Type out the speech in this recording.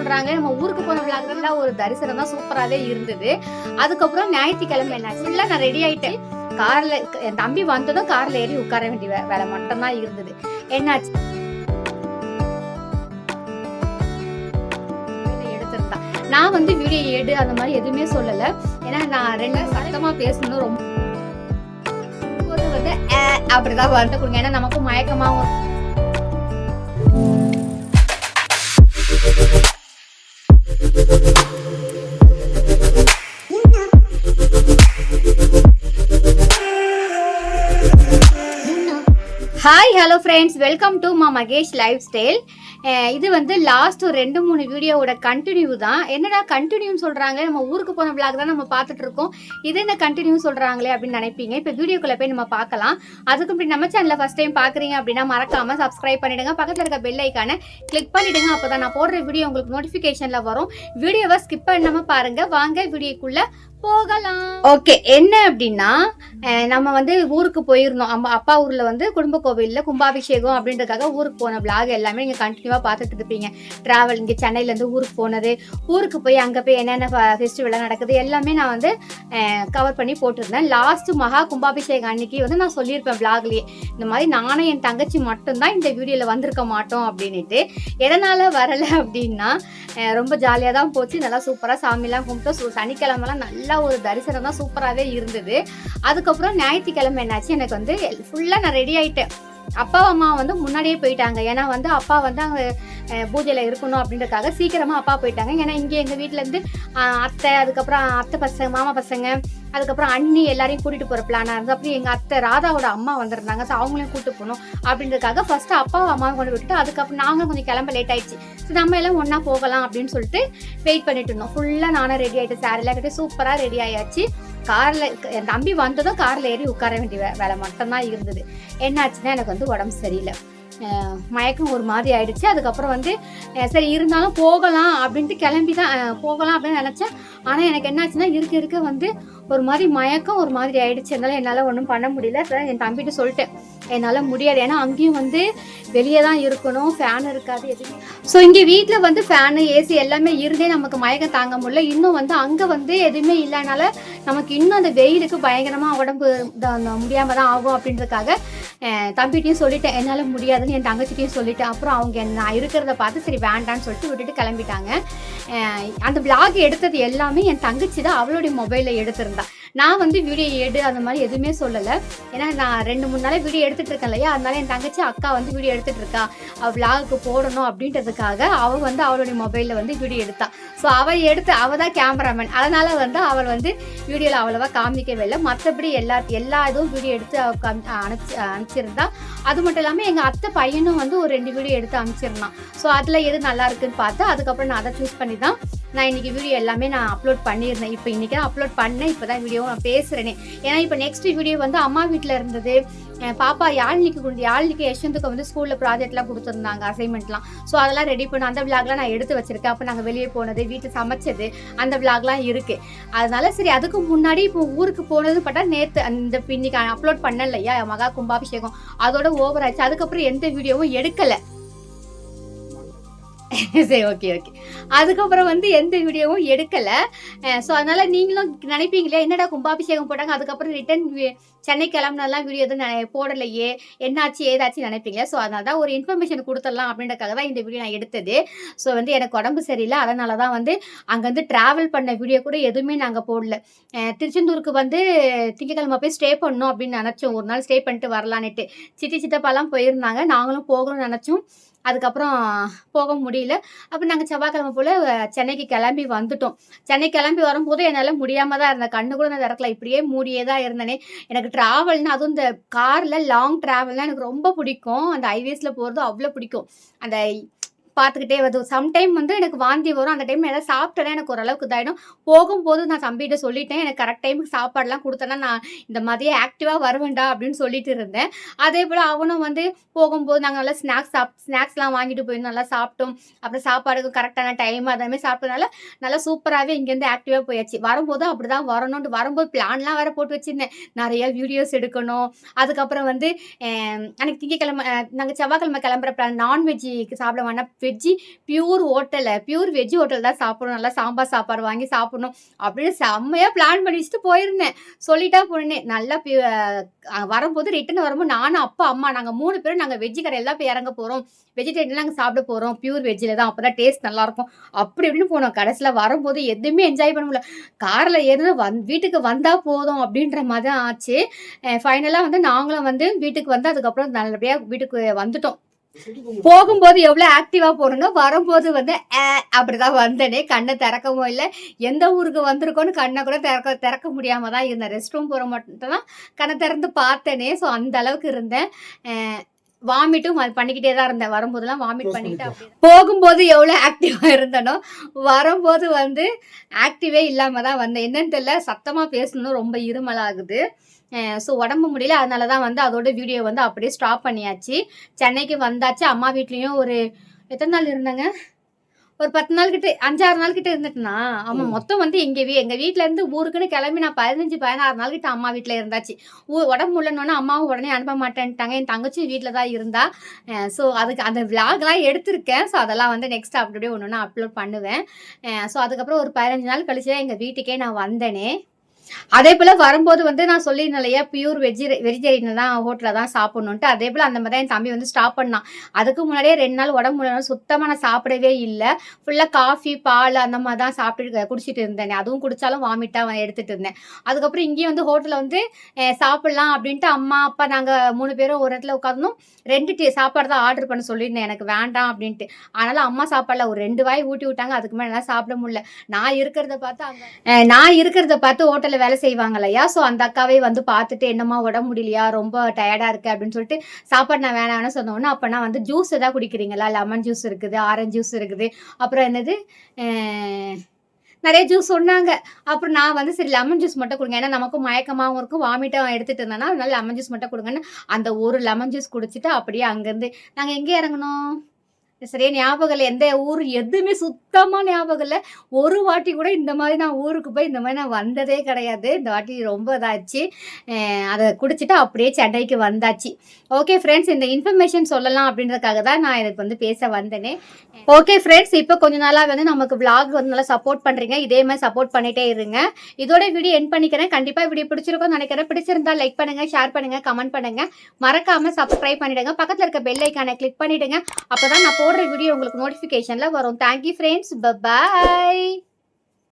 சொல்றாங்க. நம்ம ஊருக்கு போன ஒரு தரிசனம் தான் சூப்பராகவே இருந்தது. அதுக்கப்புறம் ஞாயிற்றுக்கிழமை என்னாச்சு ஃபுல்லா நான் ரெடி ஆயிட்டேன். கார்ல என் தம்பி வந்ததும் கார்ல ஏறி உட்கார வேண்டிய வேலை மட்டும்தான் இருந்தது. என்னாச்சு? நான் வந்து வீடியோ ஏடு அந்த மாதிரி எதுவுமே சொல்லல. ஏன்னா நான் ரெண்டு சத்தமா பேசணும் ரொம்ப வந்து அப்படிதான் வருத்த கொடுங்க ஏன்னா நமக்கு மயக்கமாவும் hi hello friends welcome to మా మగేష్ లైఫ్ స్టైల్ இது வந்து லாஸ்ட் ஒரு ரெண்டு மூணு வீடியோவோட கண்டினியூ தான். என்னடா கண்டினியூன்னு சொல்கிறாங்க நம்ம ஊருக்கு போன பிளாக் தான் நம்ம பார்த்துட்டு இருக்கோம். இது என்ன கண்டினியூ சொல்கிறாங்களே அப்படின்னு நினைப்பீங்க. இப்போ வீடியோக்குள்ளே போய் நம்ம பார்க்கலாம். அதுக்கு இப்படி நம்ம சேனலில் ஃபஸ்ட் டைம் பார்க்குறீங்க அப்படின்னா மறக்காமல் சப்ஸ்கிரைப் பண்ணிவிடுங்க பக்கத்தில் இருக்க பெல் ஐக்கானை கிளிக் பண்ணிவிடுங்க அப்போ தான் நான் போடுற வீடியோ உங்களுக்கு நோட்டிஃபிகேஷனில் வரும். வீடியோவை ஸ்கிப் பண்ணாமல் பாருங்கள் வாங்க வீடியோக்குள்ளே போகலாம். ஓகே என்ன அப்படின்னா நம்ம வந்து ஊருக்கு போயிருந்தோம். அம்மா அப்பா ஊரில் வந்து குடும்ப கோவிலில் கும்பாபிஷேகம் அப்படின்றதுக்காக ஊருக்கு போன vlog எல்லாமே நீங்கள் கண்டினியூவாக பார்த்துட்டு இருப்பீங்க. ட்ராவல் இங்கே சென்னையிலேருந்து ஊருக்கு போனது ஊருக்கு போய் அங்கே போய் என்னென்ன ஃபெஸ்டிவலாக நடக்குது எல்லாமே நான் வந்து கவர் பண்ணி போட்டிருந்தேன். லாஸ்ட் மகா கும்பாபிஷேகம் அன்னைக்கு வந்து நான் சொல்லியிருப்பேன் vlogலயே. இந்த மாதிரி நானும் என் தங்கச்சி மட்டும்தான் இந்த வீடியோவில் வந்திருக்க மாட்டோம் அப்படின்ட்டு எதனால் வரலை அப்படின்னா ரொம்ப ஜாலியாக தான் போச்சு. நல்லா சூப்பராக சாமிலாம் கும்பிட்டோம். சு- சனிக்கிழமெல்லாம் நல்லா ஒரு தரிசனம் தான் சூப்பராகவே இருந்தது. அதுக்கப்புறம் ஞாயிற்றுக்கிழமை என்னாச்சு? எனக்கு வந்து ஃபுல்லாக நான் ரெடி ஆகிட்டேன் அப்பா அம்மா வந்து முன்னாடியே போயிட்டாங்க. ஏன்னா வந்து அப்பா வந்து அங்கே பூஜையில் இருக்கணும் அப்படின்றதுக்காக சீக்கிரமாக அப்பா போயிட்டாங்க. ஏன்னா இங்கே எங்கள் வீட்டிலேருந்து அத்தை அதுக்கப்புறம் அத்தை பசங்க மாமா பசங்க அதுக்கப்புறம் அண்ணி எல்லாரையும் கூட்டிகிட்டு போகிற பிளானாக இருந்தது. அப்புறம் எங்கள் அத்தை ராதாவோட அம்மா வந்திருந்தாங்க. ஸோ அவங்களையும் கூட்டு போகணும் அப்படின்றதுக்காக ஃபஸ்ட்டு அப்பாவும் அம்மாவும் கொண்டு விட்டுட்டு அதுக்கப்புறம் நாங்களும் கொஞ்சம் கிளம்ப லேட் ஆயிடுச்சு. ஸோ நம்ம எல்லாம் ஒன்றா போகலாம் அப்படின்னு சொல்லிட்டு வெயிட் பண்ணிட்டு இருந்தோம். ஃபுல்லாக நானும் ரெடி ஆகிட்டு சாரிலாம் கட்டி சூப்பராக ரெடி ஆயாச்சு. காரில் என் தம்பி வந்ததும் காரில் ஏறி உட்கார வேண்டிய வேலை மட்டும்தான் இருந்தது. என்னாச்சுன்னா எனக்கு வந்து உடம்பு சரியில்லை. மயக்கம் ஒரு மாதிரி ஆயிடுச்சு. அதுக்கப்புறம் வந்து சரி இருந்தாலும் போகலாம் அப்படின்ட்டு கிளம்பி தான் போகலாம் அப்படின்னு நினச்சேன். ஆனால் எனக்கு என்னாச்சுன்னா இருக்க இருக்க வந்து ஒரு மாதிரி மயக்கம் ஒரு மாதிரி ஆயிடுச்சு. என்னால் என்னால் ஒன்றும் பண்ண முடியல. அப்புறம் என் தம்பிகிட்ட சொல்லிட்டேன். என்னால் முடியாது ஏன்னா அங்கேயும் வந்து வெளியே தான் இருக்கணும் ஃபேன் இருக்காது எதுவுமே. ஸோ இங்கே வீட்டில் வந்து ஃபேனு ஏசி எல்லாமே இருந்தே நமக்கு மயக்கம் தாங்க முடியல. இன்னும் வந்து அங்கே வந்து எதுவுமே இல்லைனால நமக்கு இன்னும் அந்த வெயிலுக்கு பயங்கரமாக உடம்பு முடியாமல் தான் ஆகும் அப்படின்றதுக்காக தம்பிகிட்டையும் சொல்லிட்டேன். என்னால் முடியாதுன்னு என் தங்கச்சிட்டையும் சொல்லிட்டேன். அப்புறம் அவங்க நான் இருக்கிறத பார்த்து சரி வேண்டான்னு சொல்லிட்டு விட்டுட்டு கிளம்பிட்டாங்க. அந்த vlog எடுத்தது எல்லாமே என் தங்கச்சி தான். அவளுடைய மொபைலில் எடுத்திருந்தா. நான் வந்து வீடியோ எடு அந்த மாதிரி எதுவுமே சொல்லலை. ஏன்னா நான் ரெண்டு மூணு நாளாக வீடியோ எடுத்துட்டு இருக்கேன் இல்லையா? அதனால என் தங்கச்சி அக்கா வந்து வீடியோ எடுத்துட்டு இருக்கா. அவள் vlogக்கு போடணும் அப்படின்றதுக்காக அவள் வந்து அவளுடைய மொபைலில் வந்து வீடியோ எடுத்தா. ஸோ அவள் எடுத்து அவள் தான் கேமராமேன் அதனால் வந்து அவள் வந்து வீடியோவில் அவ்வளோவா காமிக்கவே இல்லை. மற்றபடி எல்லா எல்லா இதுவும் வீடியோ எடுத்து அவ அனுப்பிச்சு அனுப்பிச்சிருந்தா. அது மட்டும் இல்லாமல் எங்கள் அத்தை பையனும் வந்து ஒரு ரெண்டு வீடியோ எடுத்து அனுப்பிச்சிருந்தான். ஸோ அதில் எது நல்லா இருக்குன்னு பார்த்து அதுக்கப்புறம் நான் அதை சூஸ் பண்ணி தான் நான் இன்னைக்கு வீடியோ எல்லாமே நான் அப்லோட் பண்ணியிருந்தேன். இப்போ இன்றைக்கி தான் அப்லோட் பண்ணேன். இப்போ தான் வீடியோ நான் பேசுகிறேனே ஏன்னா இப்போ நெக்ஸ்ட் வீடியோ வந்து அம்மா வீட்டில் இருந்தது. பாப்பா யாழ்னிக்கு கொடுத்து யாழ்னிக்கு யஷ்வந்துக்கு வந்து ஸ்கூலில் ப்ராஜெக்ட்லாம் கொடுத்துருந்தாங்க அசைன்மெண்ட்லாம் ஸோ அதெல்லாம் ரெடி பண்ண அந்த விளாக்லாம் நான் எடுத்து வச்சிருக்கேன். அப்போ நாங்கள் வெளியே போனது வீட்டில் சமைச்சது அந்த விளாக்லாம் இருக்குது அதனால சரி அதுக்கு முன்னாடி இப்போ ஊருக்கு போனது பட்டா நேற்று அந்த இன்னைக்கு அப்லோட் பண்ணலையா மகா கும்பாபிஷேகம். அதோட ஓவர் ஆச்சு. அதுக்கப்புறம் எந்த வீடியோவும் எடுக்கலை. சரி ஓகே ஓகே அதுக்கப்புறம் வந்து எந்த வீடியோவும் எடுக்கலை. ஸோ அதனால நீங்களும் நினைப்பீங்களே என்னடா கும்பாபிஷேகம் போட்டாங்க அதுக்கப்புறம் ரிட்டன் சென்னை கிளம்புனதெல்லாம் வீடியோ எதுவும் போடலையே. என்னாச்சு ஏதாச்சும் நினைப்பீங்க ஸோ அதனால தான் ஒரு இன்ஃபர்மேஷன் கொடுத்துடலாம் அப்படின்றக்காக தான் இந்த வீடியோ நான் எடுத்தது. ஸோ வந்து எனக்கு உடம்பு சரியில்லை. அதனால தான் வந்து அங்கேருந்து ட்ராவல் பண்ண வீடியோ கூட எதுவுமே நாங்கள் போடல. திருச்செந்தூருக்கு வந்து திங்கக்கிழமை போய் ஸ்டே பண்ணணும் அப்படின்னு நினச்சோம். ஒரு நாள் ஸ்டே பண்ணிட்டு வரலான்னுட்டு. சித்தி சித்தப்பாலாம் போயிருந்தாங்க. நாங்களும் போகணும்னு நினச்சோம். அதுக்கப்புறம் போக முடியல. அப்போ நாங்கள் செவ்வாய்க்கிழமை போல் சென்னைக்கு கிளம்பி வந்துட்டோம். சென்னை கிளம்பி வரும்போது என்னால் முடியாமல் தான் இருந்தேன். கண்ணு கூட நான் திறக்கல இப்படியே மூடியே தான் இருந்தேனே. எனக்கு ட்ராவல்னா அதுவும் இந்த காரில் லாங் ட்ராவல்னால் எனக்கு ரொம்ப பிடிக்கும். அந்த ஹைவேஸில் போகிறது அவ்வளோ பிடிக்கும். அந்த பார்த்துக்கிட்டே வருது. சம்டைம் வந்து எனக்கு வாந்தி வரும். அந்த டைம் எதாவது சாப்பிட்டேன்னா எனக்கு ஓரளவுக்கு இதாகிடும் போகும்போது நான் தம்பிகிட்ட சொல்லிட்டேன். எனக்கு கரெக்ட் டைமுக்கு சாப்பாடுலாம் கொடுத்தேன்னா நான் இந்த மதியம் ஆக்டிவாக வருவேன்டா அப்படின்னு சொல்லிட்டு இருந்தேன். அதே போல் அவனும் வந்து போகும்போது நாங்கள் நல்லா ஸ்நாக்ஸ் சாப் ஸ்நாக்ஸ்லாம் வாங்கிட்டு போயிருந்தோம் நல்லா சாப்பிட்டோம். அப்புறம் சாப்பாடுக்கு கரெக்டான டைம் அதேமாதிரி சாப்பிட்டதுனால நல்லா சூப்பராகவே இங்கேருந்து ஆக்டிவாக போயாச்சு. வரும்போது அப்படி தான் வரணும்னு வரும்போது பிளான்லாம் வேறு போட்டு வச்சுருந்தேன். நிறைய வீடியோஸ் எடுக்கணும். அதுக்கப்புறம் வந்து அஹ், அன்னைக்கு திங்கக்கிழமை நாங்கள் செவ்வாய்க்கிழமை கிளம்புற பிளான் நான்வெஜ்ஜுக்கு சாப்பிட வேணா வெஜ்ஜி பியூர் ஹோட்டலில் பியூர் வெஜ் ஹோட்டல் தான் சாப்பிடணும். நல்லா சாம்பார் சாப்பாடு வாங்கி சாப்பிடணும் அப்படின்னு செம்மையாக பிளான் பண்ணி வச்சுட்டு போயிருந்தேன். சொல்லிட்டா போனேன் நல்லா பி- வரும்போது ரிட்டன் வரும்போது நானும் அப்பா அம்மா நாங்கள் மூணு பேரும் நாங்கள் வெஜ்ஜு கடையில் போய் இறங்க போகிறோம் வெஜிடேரியன் நாங்கள் சாப்பிட போகிறோம் பியூர் வெஜ்ஜில் தான். அப்போ தான் டேஸ்ட் நல்லாயிருக்கும் அப்படி இப்படின்னு போனோம். கடைசியில் வரும்போது எதுவுமே என்ஜாய் பண்ண முடியல. காரில் ஏறுனா வந் வீட்டுக்கு வந்தால் போதும் அப்படின்ற மாதிரி தான் ஆச்சு. ஃபைனலாக வந்து நாங்களும் வந்து வீட்டுக்கு வந்து அதுக்கப்புறம் நல்லபடியாக வீட்டுக்கு வந்துட்டோம். போகும்போது எவ்வளோ ஆக்டிவாக போகிறோங்க வரும்போது வந்து அப்படிதான் வந்தேனே கண்ணை திறக்கவும் இல்லை. எந்த ஊருக்கு வந்திருக்கோன்னு கண்ணை கூட திறக்க திறக்க முடியாமல் தான் இருந்தேன். ரெஸ்ட் ரூம் போகிற மட்டும் தான் கண்ணை திறந்து பார்த்தேனே ஸோ அந்த அளவுக்கு இருந்தேன். வாமிட்டும் பண்ணிக்கிட்டே தான் இருந்தேன். வரும்போதெல்லாம் வாமிட் பண்ணிக்கிட்டு அப்படியே போகும்போது எவ்வளோ ஆக்டிவாக இருந்தனோ வரும்போது வந்து ஆக்டிவே இல்லாமல் தான் வந்தேன். என்னன்னு தெரியல சத்தமாக பேசணும் ரொம்ப இருமலாகுது ஸோ உடம்பு முடியல அதனால தான் வந்து அதோட வீடியோ வந்து அப்படியே ஸ்டாப் பண்ணியாச்சு. சென்னைக்கு வந்தாச்சு அம்மா வீட்லேயும் ஒரு எத்தனை நாள் இருந்தேங்க? ஒரு பத்து நாள் கிட்ட அஞ்சாறு நாள் கிட்ட இருந்துட்டுனா ஆமாம் ம். மொத்தம் வந்து எங்கள் வீ எங்கள் வீட்டில் இருந்து ஊருக்குன்னு கிளம்பி நான் பதினஞ்சு பதினாறு நாள் கிட்ட அம்மா வீட்டில் இருந்தாச்சு. ஊ உடம்பு முடியலன்னொன்னே அம்மாவும் உடனே அனுப்ப மாட்டேன்ட்டாங்க. என் தங்கச்சி வீட்டில் தான் இருந்தா. ஸோ அதுக்கு அந்த விளாக்லாம் எடுத்திருக்கேன். ஸோ அதெல்லாம் வந்து நெக்ஸ்ட் அப்படி அப்படியே ஒன்று ஒன்று அப்லோட் பண்ணுவேன் ஸோ அதுக்கப்புறம் ஒரு பதினஞ்சு நாள் கழிச்சு தான் எங்கள் வீட்டுக்கே நான் வந்தேனே. அதே போல் வரும்போது வந்து நான் சொல்லியிருந்தேன் இல்லையா பியூர் வெஜி வெஜிடேரியன் தான் ஹோட்டலில் தான் சாப்பிட்ணுன்ட்டு அதே போல் அந்த மாதிரி தான் என் தம்பி வந்து ஸ்டாப் பண்ணான். அதுக்கு முன்னாடியே ரெண்டு நாள் உடம்பு முடியல சுத்தமாக நான் சாப்பிடவே இல்லை. ஃபுல்லாக காஃபி பால் அந்த மாதிரி தான் சாப்பிட்டு குடிச்சிட்டு இருந்தேன். அதுவும் குடித்தாலும் வாமிட்டாக எடுத்துகிட்டு இருந்தேன். அதுக்கப்புறம் இங்கேயும் வந்து ஹோட்டலில் வந்து சாப்பிட்லாம் அப்படின்ட்டு அம்மா அப்பா நாங்கள் மூணு பேரும் ஒரு இடத்துல உட்காந்தும் ரெண்டு டீ சாப்பாடு தான் ஆர்டர் பண்ண சொல்லியிருந்தேன். எனக்கு வேண்டாம் அப்படின்ட்டு. அதனால் அம்மா சாப்பாடில் ஒரு ரெண்டு வாய் ஊட்டி விட்டாங்க. அதுக்கு மேலே என்னால் சாப்பிட முடியல. நான் இருக்கிறத பார்த்து நான் இருக்கிறத பார்த்து ஹோட்டலில் வேலை செய்வாங்க இல்லையா ஸோ அந்த அக்காவே வந்து பார்த்துட்டு என்னம்மா உடம்பு முடியலையா? ரொம்ப டயர்டாக இருக்குது அப்படின்னு சொல்லிட்டு சாப்பாடு நான் வேணாம்னு சொன்னோன்னே அப்போ நான் வந்து ஜூஸ் எதாவது குடிக்கிறீங்களா? லெமன் ஜூஸ் இருக்குது ஆரஞ்சு ஜூஸ் இருக்குது. அப்புறம் என்னது? நிறைய ஜூஸ் சொன்னாங்க. அப்புறம் நான் வந்து சரி லெமன் ஜூஸ் மட்டும் கொடுங்க. ஏன்னா நமக்கும் மயக்கமாகவும் இருக்கும். வாமிட்டாக எடுத்துகிட்டு இருந்தேன்னா அதனால லெமன் ஜூஸ் மட்டும் கொடுங்கன்னு அந்த ஒரு லெமன் ஜூஸ் குடிச்சிட்டு அப்படியே அங்கேருந்து நாங்கள் எங்கே இறங்கணும் சரியா ஞாபகம் இல்லை எந்த ஊர் எதுவுமே சுத்தமாக ஞாபகம் இல்லை ஒரு வாட்டி கூட இந்த மாதிரி நான் ஊருக்கு போய் இந்த மாதிரி நான் வந்ததே கிடையாது. இந்த வாட்டி ரொம்ப இதாச்சு. அதை குடிச்சிட்டு அப்படியே சென்னைக்கு வந்தாச்சு. ஓகே ஃப்ரெண்ட்ஸ் இந்த இன்ஃபர்மேஷன் சொல்லலாம் அப்படின்றதுக்காக தான் நான் இதுக்கு வந்து பேச வந்தேனே. ஓகே ஃப்ரெண்ட்ஸ் இப்போ கொஞ்ச நாளாக வந்து நமக்கு விளாக் வந்து நல்லா சப்போர்ட் பண்ணுறீங்க இதே மாதிரி சப்போர்ட் பண்ணிகிட்டே இருங்க. இதோட வீடியோ என் பண்ணிக்கிறேன். கண்டிப்பாக வீடியோ பிடிச்சிருக்கோம் நினைக்கிறேன். பிடிச்சிருந்தா லைக் பண்ணுங்கள் ஷேர் பண்ணுங்கள் கமெண்ட் பண்ணுங்கள் மறக்காமல் சப்ஸ்கிரைப் பண்ணிடுங்க. பக்கத்தில் இருக்க பெல் ஐக்கானை கிளிக் பண்ணிவிடுங்க அப்போ தான் நான் போடுற வீடியோ உங்களுக்கு நோட்டிஃபிகேஷன்ல வரும். Thank you friends bye